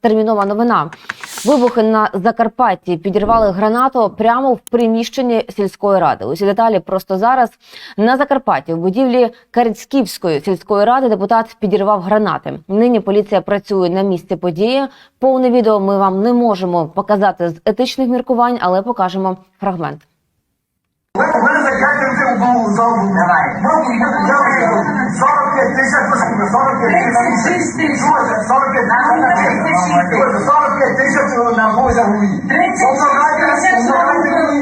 Термінова новина. Вибухи на Закарпатті підірвали гранату прямо в приміщенні сільської ради. Усі деталі просто зараз на Закарпатті в будівлі Карицьківської сільської ради депутат підірвав гранати. Нині поліція працює на місці події. Повне відео ми вам не можемо показати з етичних міркувань, але покажемо фрагмент. tem um bom jogo. Não queria não, só no PT já duas coisas, só no PT. Duas, só no PT. Só no PT é na coisa ruim.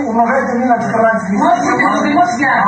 O 90 mil na titular de 20. Quanto que não tenho que ganhar?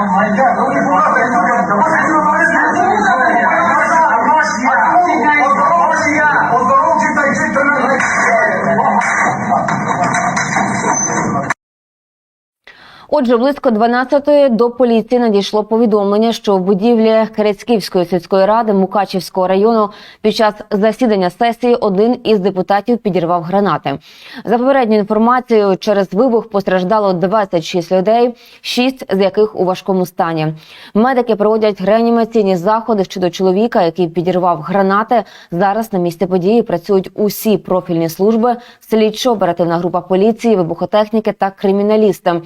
Отже, близько 12-ї до поліції надійшло повідомлення, що в будівлі Керецьківської сільської ради Мукачівського району під час засідання сесії один із депутатів підірвав гранати. За попередньою інформацією, через вибух постраждало 26 людей, 6 з яких у важкому стані. Медики проводять реанімаційні заходи щодо чоловіка, який підірвав гранати. Зараз на місці події працюють усі профільні служби, слідчо-оперативна група поліції, вибухотехніки та криміналісти.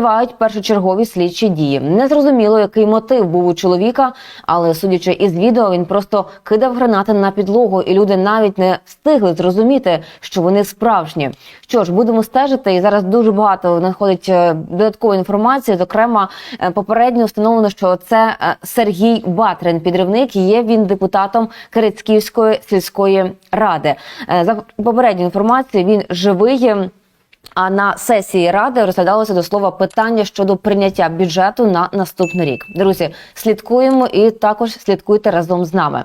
Тривають першочергові слідчі дії. Незрозуміло, який мотив був у чоловіка, але судячи із відео, він просто кидав гранати на підлогу, і люди навіть не встигли зрозуміти, що вони справжні. Що ж, будемо стежити, і зараз дуже багато знаходить е, додаткової інформації. Зокрема, е, попередньо встановлено, що це е, Сергій Батрин, підривник. Є він депутатом Кирицьківської сільської ради. За попередньою інформацією, він живий. А на сесії ради розглядалося до слова питання щодо прийняття бюджету на наступний рік. Друзі, слідкуємо і також слідкуйте разом з нами.